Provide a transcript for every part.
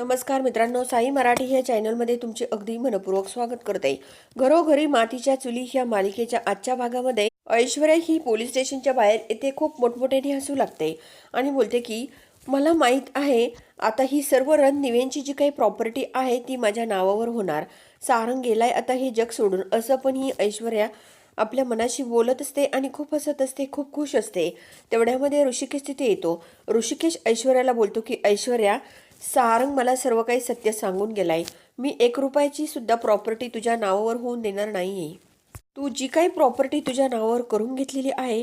नमस्कार मित्रांनो साई मराठी या चॅनलमध्ये तुमचे अगदी मनपूर्वक स्वागत करते. घरोघरी मातीच्या चुली या मालिकेच्या आजच्या भागामध्ये ऐश्वर्या ही पोलीस स्टेशनच्या बाहेर येथे खूप मोठमोठ्याने हसू लागते आणि बोलते की मला माहीत आहे आता ही सर्व रणनिवेंची जी काही प्रॉपर्टी आहे ती माझ्या नावावर होणार. सारंग गेलाय आता हे जग सोडून. असं पण ही ऐश्वर्या आपल्या मनाशी बोलत असते आणि खूप हसत असते खूप खुश असते. तेवढ्यामध्ये ऋषिकेश तिथे येतो. ऋषिकेश ऐश्वर्याला बोलतो की ऐश्वर्या सारंग मला सर्व काही सत्य सांगून गेलाय. मी एक रुपयाची सुद्धा प्रॉपर्टी तुझ्या नावावर होऊन देणार नाही आहे तू जी काही प्रॉपर्टी तुझ्या नावावर करून घेतलेली आहे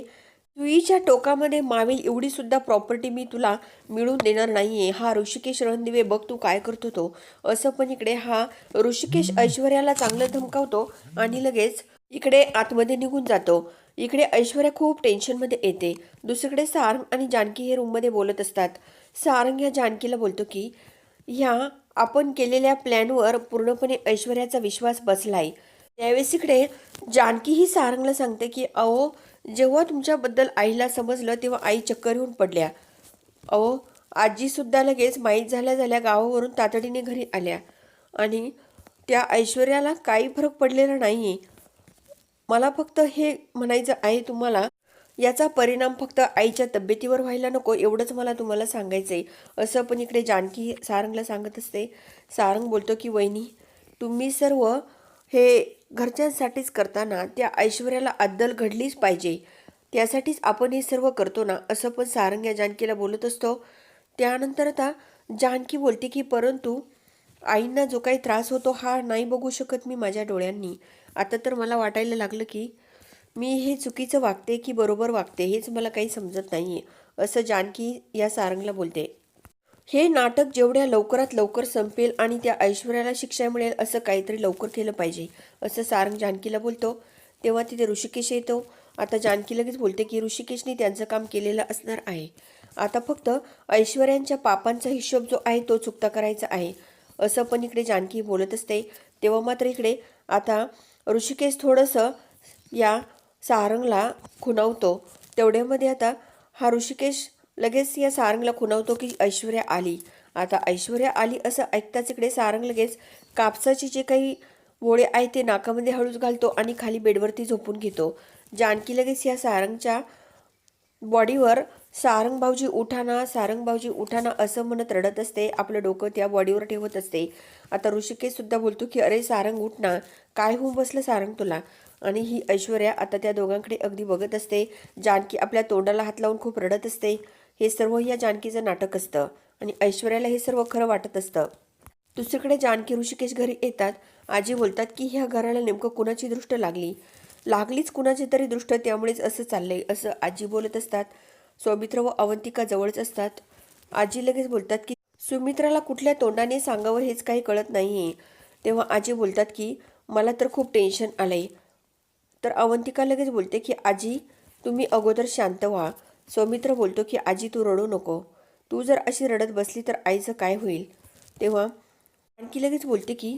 तुईच्या टोकामध्ये मावेल एवढी सुद्धा प्रॉपर्टी मी तुला मिळून देणार नाही आहे हा ऋषिकेश रणदिवे बघ तू काय करतो तो असं पण इकडे हा ऋषिकेश ऐश्वर्याला चांगलं धमकावतो आणि लगेच इकडे आतमध्ये निघून जातो. इकडे ऐश्वर्या खूप टेन्शनमध्ये येते. दुसरीकडे सारंग आणि जानकी हे रूममध्ये बोलत असतात. सारंग या जानकीला बोलतो की ह्या आपण केलेल्या प्लॅनवर पूर्णपणे ऐश्वर्याचा विश्वास बसलाय. त्यावेळेस इकडे जानकी ही सारंगला सांगते की अहो जेव्हा तुमच्याबद्दल आईला समजलं तेव्हा आई चक्कर येऊन पडल्या. अहो आजीसुद्धा लगेच माहीत झाल्या झाल्या गावावरून तातडीने घरी आल्या. आणि त्या ऐश्वर्याला काही फरक पडलेला नाही आहे मला फक्त हे म्हणायचं आहे तुम्हाला याचा परिणाम फक्त आईच्या तब्येतीवर व्हायला नको एवढंच मला तुम्हाला सांगायचं आहे असं पण इकडे जानकी सारंगला सांगत असते. सारंग बोलतो की वहिनी तुम्ही सर्व हे घरच्यांसाठीच करताना त्या ऐश्वर्याला अद्दल घडलीच पाहिजे. त्यासाठीच आपण हे सर्व करतो ना? असं पण सारंग या जानकीला बोलत असतो. त्यानंतर आता जानकी बोलते की परंतु आईंना जो काही त्रास होतो हा नाही बघू शकत मी माझ्या डोळ्यांनी. आता तर मला वाटायला लागलं की मी हे चुकीचं वागते की बरोबर वागते हेच मला काही समजत नाही आहे असं जानकी या सारंगला बोलते. हे नाटक जेवढ्या लवकरात लवकर संपेल आणि त्या ऐश्वर्याला शिक्षा मिळेल असं काहीतरी लवकर केलं पाहिजे असं सारंग जानकीला बोलतो. तेव्हा तिथे ऋषिकेश येतो. आता जानकी लगेच बोलते की ऋषिकेशने त्यांचं काम केलेलं असणार आहे. आता फक्त ऐश्वर्यांच्या पापांचा हिशोब जो आहे तो चुकता करायचा आहे. असं पण इकडे जानकी बोलत असते. तेव्हा मात्र इकडे आता ऋषिकेश थोडंसं या सारंगला खुणावतो. तेवढ्यामध्ये आता हा ऋषिकेश लगेच या सारंगला खुणावतो की ऐश्वर्या आली. आता ऐश्वर्या आली असं ऐकताच इकडे सारंग लगेच कापसाचे जे काही वोळे आहे ते नाकामध्ये हळूच घालतो आणि खाली बेडवरती झोपून घेतो. जानकी लगेच या सारंगच्या बॉडीवर सारंग भाऊजी उठाना सारंग भाऊजी उठाना असं म्हणत रडत असते. आपलं डोकं त्या बॉडीवर ठेवत असते. आता ऋषिकेशसुद्धा बोलतो की अरे सारंग उठना काय होऊन बसलं सारंग तुला? आणि ही ऐश्वर्या आता त्या दोघांकडे अगदी बघत असते. जानकी आपल्या तोंडाला हात लावून खूप रडत असते. हे सर्व या जानकीचं नाटक असतं आणि ऐश्वर्याला हे सर्व खरं वाटत असतं. दुसरीकडे जानकी ऋषिकेश घरी येतात. आजी बोलतात की ह्या घराला नेमकं कुणाची दृष्ट लागली? लागलीच कुणाची तरी दृष्ट त्यामुळेच असं चाललंय असं आजी बोलत असतात. सौमित्र व अवंतिका जवळच असतात. आजी लगेच बोलतात की सुमित्राला कुठल्या तोंडाने सांगावं हेच काही कळत नाही तेव्हा आजी बोलतात की मला तर खूप टेन्शन आलंय. तर अवंतिका लगेच बोलते की आजी तुम्ही अगोदर शांत व्हा. सौमित्र बोलतो की आजी तू रडू नको. तू जर अशी रडत बसली तर आईचं काय होईल? तेव्हा आणखी लगेच बोलते की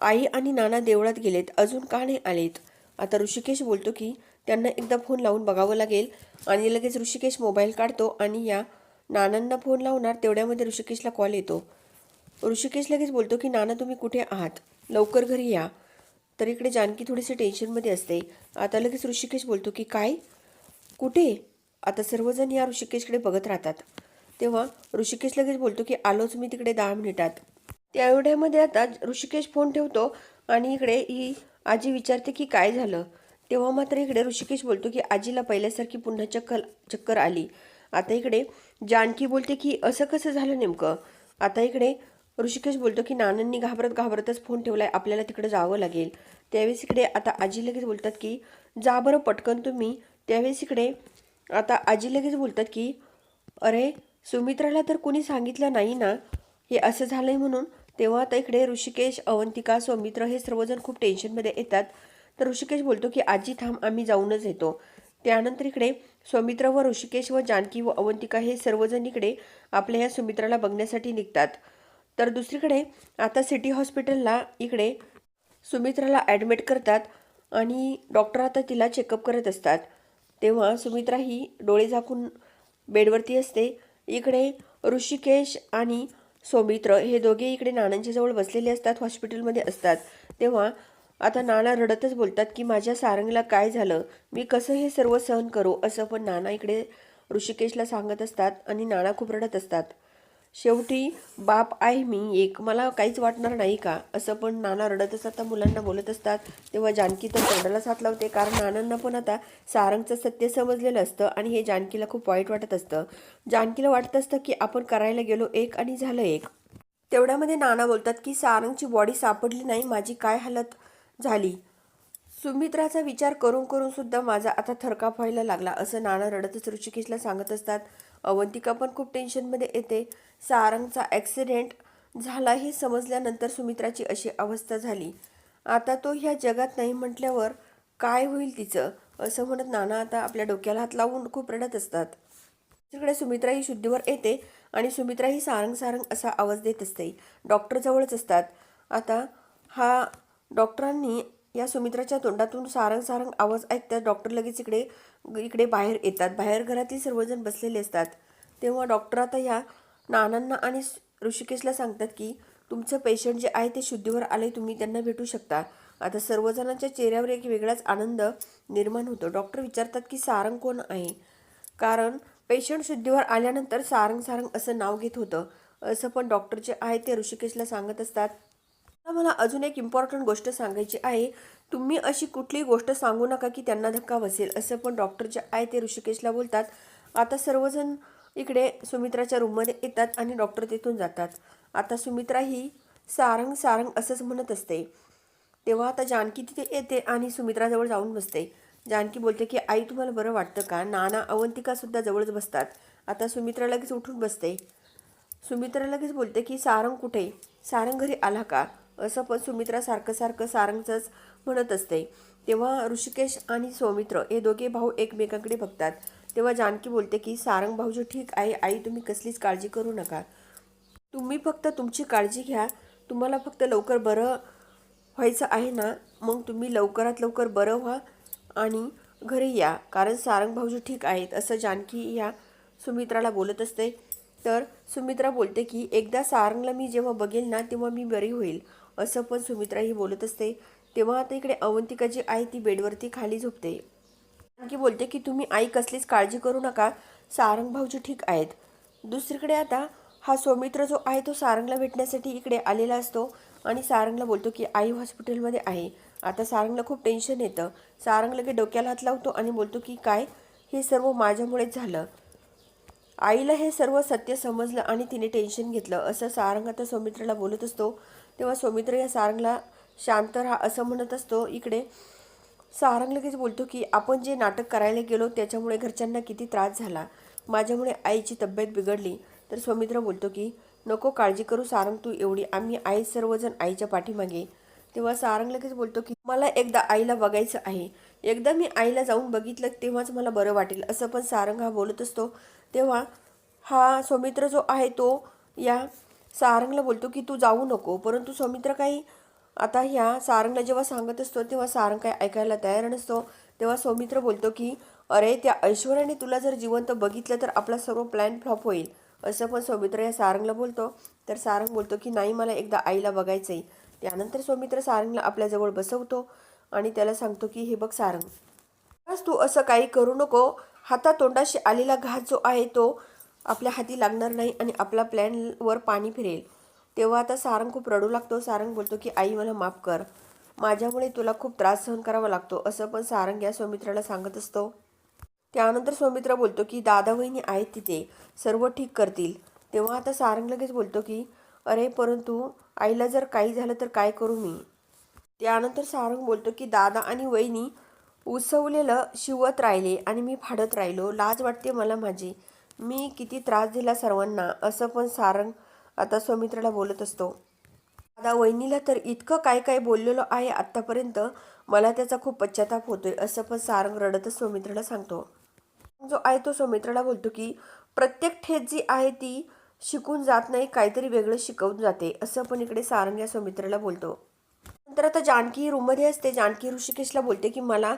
आई आणि नाना देवळात गेलेत. अजून का नाही आलेत? आता ऋषिकेश बोलतो की त्यांना एकदा फोन लावून बघावं लागेल. आणि लगेच ऋषिकेश मोबाईल काढतो आणि या नानांना फोन लावणार तेवढ्यामध्ये ऋषिकेशला कॉल येतो. ऋषिकेश लगेच बोलतो की नाना तुम्ही कुठे आहात? लवकर घरी या. तर इकडे जानकी थोडीशी टेन्शनमध्ये असते. आता लगेच ऋषिकेश बोलतो की काय? कुठे? आता सर्वजण या ऋषिकेशकडे बघत राहतात. तेव्हा ऋषिकेश लगेच बोलतो की आलोच मी तिकडे दहा मिनिटात. त्या एवढ्यामध्ये आता ऋषिकेश फोन ठेवतो आणि इकडे ही आजी विचारते की काय झालं? तेव्हा मात्र इकडे ऋषिकेश बोलतो की आजीला पहिल्यासारखी पुन्हा चक्कर चक्कर आली. आता इकडे जानकी बोलते की असं कसं झालं नेमकं? आता इकडे ऋषिकेश बोलतो की नानांनी घाबरत घाबरतच फोन ठेवलाय आपल्याला तिकडे जावं लागेल. त्यावेळेस इकडे आता आजी लगेच बोलतात की जा बरं पटकन तुम्ही. त्यावेळेस इकडे आता आजी लगेच बोलतात की अरे सुमित्राला तर कोणी सांगितलं नाही ना? हे असं झालं आहे म्हणून. तेव्हा आता इकडे ऋषिकेश अवंतिका सौमित्र हे सर्वजण खूप टेन्शनमध्ये येतात. तर ऋषिकेश बोलतो की आजी थांब आम्ही जाऊनच येतो. त्यानंतर इकडे सौमित्र व ऋषिकेश व जानकी व अवंतिका हे सर्वजण इकडे आपल्या या सुमित्राला बघण्यासाठी निघतात. तर दुसरीकडे आता सिटी हॉस्पिटलला इकडे सुमित्राला ॲडमिट करतात आणि डॉक्टर आता तिला चेकअप करत असतात. तेव्हा सुमित्रा ही डोळे झाकून बेडवरती असते. इकडे ऋषिकेश आणि सौमित्र हे दोघे इकडे नानांच्याजवळ बसलेले असतात हॉस्पिटलमध्ये असतात. तेव्हा आता नाना रडतच बोलतात की माझ्या सारंगला काय झालं? मी कसं हे सर्व सहन करू? असं पण नाना इकडे ऋषिकेशला सांगत असतात आणि नाना खूप रडत असतात. शेवटी बाप आहे मी एक. मला काहीच वाटणार नाही का? असं पण नाना रडत असतात मुलांना बोलत असतात. तेव्हा जानकी तर तोंडाला साथ लावते कारण नानांना पण आता सारंगचं सत्य समजलेलं असतं आणि हे जानकीला खूप वाईट वाटत असतं. जानकीला वाटत असतं की आपण करायला गेलो एक आणि झालं एक. तेवढ्यामध्ये नाना बोलतात की सारंगची बॉडी सापडली नाही माझी काय हालत झाली? सुमित्राचा विचार करून करून सुद्धा माझा आता थरकाप व्हायला लागला असं नाना रडतच ऋषिकेशला सांगत असतात. अवंतिका पण खूप टेन्शनमध्ये येते. सारंगचा ॲक्सिडेंट झाला हे समजल्यानंतर सुमित्राची अशी अवस्था झाली. आता तो ह्या जगात नाही म्हटल्यावर काय होईल तिचं? असं म्हणत नाना आता आपल्या डोक्याला हात लावून खूप रडत असतात. तिकडे सुमित्रा ही शुद्धीवर येते आणि सुमित्रा ही सारंग सारंग असा आवाज देत असते. डॉक्टर जवळच असतात. आता हा डॉक्टरांनी या सुमित्राच्या तोंडातून सारंग सारंग आवाज ऐकतात डॉक्टर लगेच इकडे इकडे बाहेर येतात. बाहेर घरातील सर्वजण बसलेले असतात. तेव्हा डॉक्टर आता या नानांना आणि ऋषिकेशला सांगतात की तुमचं पेशंट जे आहे ते शुद्धीवर आले तुम्ही त्यांना भेटू शकता. आता सर्वजणांच्या चेहऱ्यावर एक वेगळाच आनंद निर्माण होतो. डॉक्टर विचारतात की सारंग कोण आहे? कारण पेशंट शुद्धीवर आल्यानंतर सारंग सारंग असं नाव घेत होतं. असं पण डॉक्टर जे आहे ते ऋषिकेशला सांगत असतात. मला अजून एक इम्पॉर्टंट गोष्ट सांगायची आहे. तुम्ही अशी कुठलीही गोष्ट सांगू नका की त्यांना धक्का बसेल असं पण डॉक्टर जे आहे ते ऋषिकेशला बोलतात. आता सर्वजण इकडे सुमित्राच्या रूममध्ये येतात आणि डॉक्टर तिथून जातात. आता सुमित्रा ही सारंग सारंग असंच म्हणत असते. तेव्हा आता जानकी तिथे येते आणि सुमित्राजवळ जाऊन बसते. जानकी बोलते की आई तुम्हाला बरं वाटतं का? नाना अवंतिकासुद्धा जवळच बसतात. आता सुमित्रा लगेच उठून बसते. सुमित्रा लगेच बोलते की सारंग कुठे? सारंग घरी आला का? असं पण सुमित्रा सारखं सारखं सारंगचंच म्हणत असते. तेव्हा ऋषिकेश आणि सौमित्र हे दोघे भाऊ एकमेकांकडे बघतात. तेव्हा जानकी बोलते की सारंग भाऊजी ठीक आहे. आई तुम्ही कसलीच काळजी करू नका. तुम्ही फक्त तुमची काळजी घ्या. तुम्हाला फक्त लवकर बरं व्हायचं आहे ना? मग तुम्ही लवकरात लवकर बरं व्हा आणि घरी या. कारण सारंग भाऊजी ठीक आहेत असं जानकी या सुमित्राला बोलत असते. तर सुमित्रा बोलते की एकदा सारंगला मी जेव्हा बघेल ना तेव्हा मी बरी होईल. असं पण सुमित्रा ही बोलत असते. तेव्हा आता इकडे अवंतिका जी आहे ती बेडवरती खाली झोपते. आणखी बोलते की तुम्ही आई कसलीच काळजी करू नका. सारंग भाऊजी ठीक आहेत. दुसरीकडे आता हा सौमित्र जो आहे तो सारंगला भेटण्यासाठी इकडे आलेला असतो आणि सारंगला बोलतो की आई हॉस्पिटलमध्ये आहे. आता सारंगला खूप टेन्शन येतं. सारंग लगे डोक्याला हात लावतो आणि बोलतो की काय? हे सर्व माझ्यामुळेच झालं. आईला हे सर्व सत्य समजलं आणि तिने टेन्शन घेतलं. असं सारंग आता सौमित्राला बोलत असतो. तेव्हा सौमित्र या सारंगला शांत राहा असं म्हणत असतो. इकडे सारंग लगेच बोलतो की आपण जे नाटक करायला गेलो त्याच्यामुळे घरच्यांना किती त्रास झाला. माझ्यामुळे आईची तब्येत बिघडली. तर सौमित्र बोलतो की नको काळजी करू सारंग तू एवढी. आम्ही आई सर्वजण आईच्या पाठीमागे. तेव्हा सारंग लगेच बोलतो की मला एकदा आईला बघायचं आहे. एकदा मी आईला जाऊन बघितलं तेव्हाच मला बरं वाटेल. असं पण सारंग हा बोलत असतो. तेव्हा हा सौमित्र जो आहे तो या सारंगला बोलतो की तू जाऊ नको. परंतु सौमित्र काही आता ह्या सारंगला जेव्हा सांगत असतो तेव्हा सारंग काही ऐकायला तयार नसतो. तेव्हा सौमित्र बोलतो की अरे त्या ऐश्वर्याने तुला जर जिवंत बघितलं तर आपला सर्व प्लॅन फ्लॉप होईल. असं पण सौमित्र या सारंगला बोलतो. तर सारंग बोलतो की नाही मला एकदा आईला बघायचं आहे त्यानंतर सौमित्र सारंगला आपल्याजवळ बसवतो. आणि त्याला सांगतो की हे बघ सारंग बस तू असं काही करू नको. हातातोंडाशी आलेला घात जो आहे तो आपल्या हाती लागणार नाही आणि आपला प्लॅनवर पाणी फिरेल. तेव्हा आता सारंग खूप रडू लागतो. सारंग बोलतो की आई मला माफ कर. माझ्यामुळे तुला खूप त्रास सहन करावा लागतो. असं पण सारंग या सौमित्राला सांगत असतो. त्यानंतर सौमित्र बोलतो की दादा वहिनी आहेत तिथे. सर्व ठीक करतील. तेव्हा आता सारंग लगेच बोलतो की अरे परंतु आईला जर काही झालं तर काय करू मी? त्यानंतर सारंग बोलतो की दादा आणि वहिनी उसवलेलं शिवत राहिले आणि मी फाडत राहिलो. लाज वाटते मला माझी. मी किती त्रास दिला सर्वांना. असं पण सारंग आता सौमित्राला बोलत असतो. दादा वहिनीला तर इतकं काय काय बोललेलो आहे आत्तापर्यंत. मला त्याचा खूप पश्चाताप होतोय. असं पण सारंग रडतच सौमित्राला सांगतो. जो आहे तो सौमित्राला बोलतो की प्रत्येक ठेच जी आहे ती शिकून जात नाही काहीतरी वेगळं शिकवून जाते. असं पण इकडे सारंग या सौमित्राला बोलतो. तर आता जानकी रूममध्ये असते. जानकी ऋषिकेशला बोलते की मला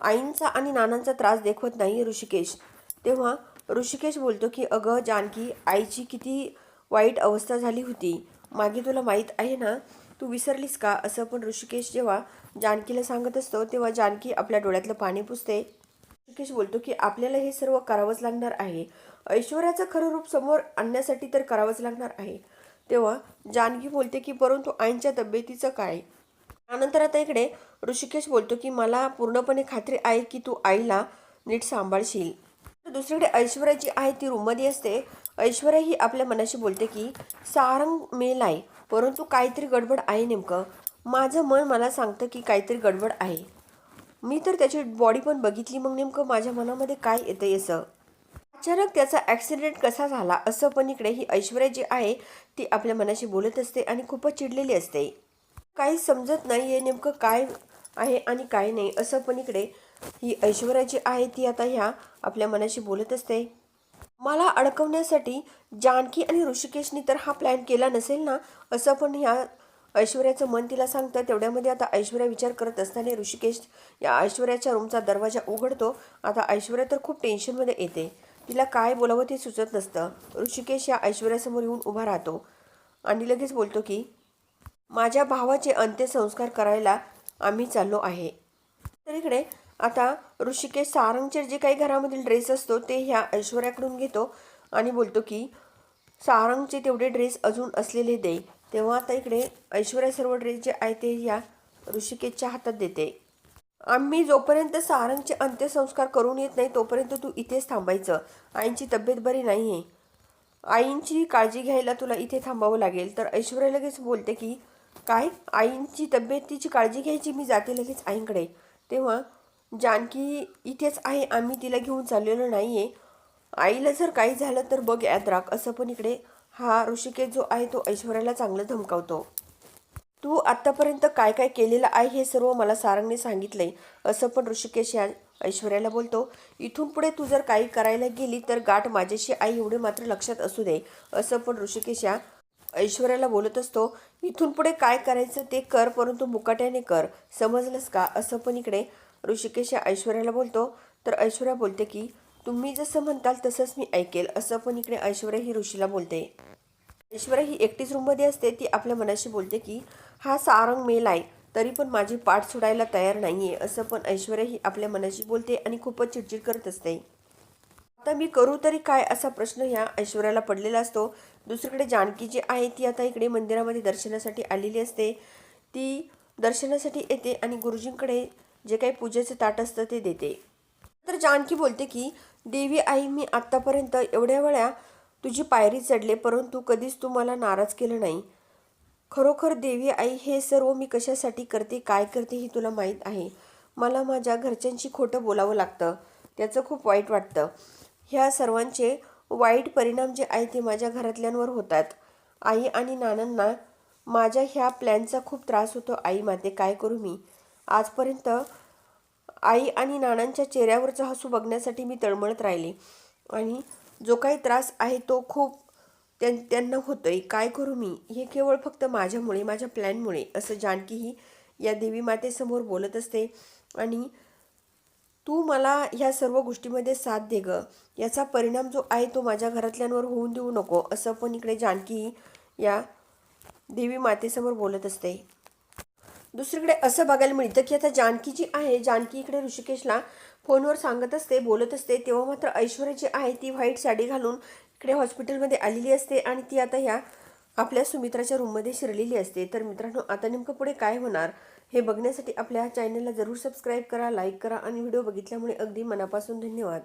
आईंचा आणि नानांचा त्रास देखवत नाही ऋषिकेश. तेव्हा ऋषिकेश बोलतो की अगं जानकी आईची किती वाईट अवस्था झाली होती. मागे तुला माहीत आहे ना तू विसरलीस का? असं पण ऋषिकेश जेव्हा जानकीला सांगत असतो तेव्हा जानकी आपल्या डोळ्यातलं पाणी पुसते. ऋषिकेश बोलतो की आपल्याला हे सर्व करावंच लागणार आहे. ऐश्वर्याचं खरं रूप समोर आणण्यासाठी तर करावंच लागणार आहे. तेव्हा जानकी बोलते की परंतु आईंच्या तब्येतीचं काय? त्यानंतर आता इकडे ऋषिकेश बोलतो की मला पूर्णपणे खात्री आहे की तू आईला नीट सांभाळशील. तर दुसरीकडे ऐश्वर्या जी आहे ती रूममध्ये असते. ऐश्वर्या ही आपल्या मनाशी बोलते की सारंग मेल आहे परंतु काहीतरी गडबड आहे नेमकं. माझं मन मला सांगतं की काहीतरी गडबड आहे. मी तर त्याची बॉडी पण बघितली मग नेमकं माझ्या मनामध्ये काय येतं असं अचानक त्याचा ॲक्सिडेंट कसा झाला असं पण इकडे ही ऐश्वर्या जी आहे ती आपल्या मनाशी बोलत असते आणि खूपच चिडलेली असते. काही समजत नाही आहे नेमकं काय आहे आणि काय नाही असं पण इकडे ही ऐश्वर्या जी आहे ती आता ह्या आपल्या मनाशी बोलत असते. मला अडकवण्यासाठी जानकी आणि ऋषिकेशनी तर हा प्लॅन केला नसेल ना असं पण ह्या ऐश्वर्याचं मन तिला सांगतं. तेवढ्यामध्ये आता ऐश्वर्या विचार करत असताना ऋषिकेश या ऐश्वर्याच्या रूमचा दरवाजा उघडतो. आता ऐश्वर्या तर खूप टेन्शनमध्ये येते. तिला काय बोलावं ते सुचत नसतं. ऋषिकेश या ऐश्वर्यासमोर येऊन उभा राहतो आणि लगेच बोलतो की माझ्या भावाचे अंत्यसंस्कार करायला आम्ही चाललो आहे. तर इकडे आता ऋषिकेश सारंगचे जे काही घरामधील ड्रेस असतो ते ह्या ऐश्वर्याकडून घेतो आणि बोलतो की सारंगचे तेवढे ड्रेस अजून असलेले दे. तेव्हा आता इकडे ऐश्वर्या सर्व ड्रेस जे आहे ते ह्या ऋषिकेशच्या हातात देते. आम्ही जोपर्यंत सारंगचे अंत्यसंस्कार करून येत नाही तोपर्यंत तू इथेच थांबायचं. आईंची तब्येत बरी नाही आहे आईंची काळजी घ्यायला तुला इथे थांबावं लागेल. तर ऐश्वर्या लगेच बोलते की काय? आईंची तब्येतीची काळजी घ्यायची मी जाते लगेच आईंकडे. तेव्हा जानकी इथेच आहे आम्ही तिला घेऊन चाललेलो नाही आहे आईला जर काही झालं तर बघ याद राख असं पण इकडे हा ऋषिकेश जो आहे तो ऐश्वर्याला चांगलं धमकावतो. तू आत्तापर्यंत काय काय केलेलं आहे हे सर्व मला सारंगने सांगितलंय. असं पण ऋषिकेश या ऐश्वर्याला बोलतो. इथून पुढे तू जर काही करायला गेली तर गाठ माझ्याशी आई एवढे मात्र लक्षात असू दे. असं पण ऋषिकेश या ऐश्वर्याला बोलत असतो इथून पुढे काय करायचं ते कर परंतु मुकाट्याने कर. समजलंस का? असं पण इकडे ऋषिकेश ऐश्वर्याला बोलतो. तर ऐश्वर्या बोलते की तुम्ही जसं म्हणताल तसंच मी ऐकेल असं पण इकडे ऐश्वर्या ही ऋषीला बोलते. ऐश्वर्या ही एकटीच रूममध्ये असते ती आपल्या मनाशी बोलते की हा सारंग मेल आहे तरी पण माझी पाठ सोडायला तयार नाही आहे असं पण ऐश्वर्या ही आपल्या मनाशी बोलते आणि खूपच चिडचिड करत असते. आता मी करू तरी काय असा प्रश्न ह्या ऐश्वर्याला पडलेला असतो. दुसरीकडे जानकी जी आहे ती आता इकडे मंदिरामध्ये दर्शनासाठी आलेली असते. ती दर्शनासाठी येते आणि गुरुजींकडे जे काही पूजेचं ताट असतं ते देते. तर जानकी बोलते की देवी आई मी आत्तापर्यंत एवढ्या वेळा तुझी पायरी चढले परंतु कधीच तू मला नाराज केलं नाही. खरोखर देवी आई हे सर्व मी कशासाठी करते काय करते हे तुला माहीत आहे. मला माझ्या घरच्यांशी खोटं बोलावं लागतं. त्याचं खूप वाईट वाटतं. ह्या सर्वांचे वाईट परिणाम जे आहे ते माझ्या घरातल्यांवर होतात. आई आणि नानांना माझ्या ह्या प्लॅनचा खूप त्रास होतो. आई माते काय करू मी? आजपर्यंत आई आणि नानांच्या चेहऱ्यावरचं हसू बघण्यासाठी मी तळमळत राहिले. आणि जो काही त्रास आहे तो खूप त्यां त्यांना होतोय. काय करू मी? हे केवळ फक्त माझ्यामुळे माझ्या प्लॅनमुळे असं जानकीही या देवी मातेसमोर बोलत असते. आणि तू मला ह्या सर्व गोष्टीमध्ये साथ दे ग. याचा परिणाम जो आहे तो माझ्या घरातल्यांवर होऊन देऊ नको असं पण इकडे जानकी या देवी मातेसमोर बोलत असते. दुसरीकडे असं बघायला मिळतं की आता जानकी जी आहे जानकी इकडे ऋषिकेशला फोनवर सांगत असते बोलत असते तेव्हा मात्र ऐश्वर्या जी आहे ती व्हाईट साडी घालून इकडे हॉस्पिटलमध्ये आलेली असते आणि ती आता ह्या आपल्या सुमित्राच्या रूममध्ये शिरलेली असते. तर मित्रांनो आता नेमकं पुढे काय होणार? हे बघण्यासाठी आपल्या चॅनलला जरूर सबस्क्राईब करा लाईक करा आणि व्हिडिओ बघितल्यामुळे अगदी मनापासून धन्यवाद.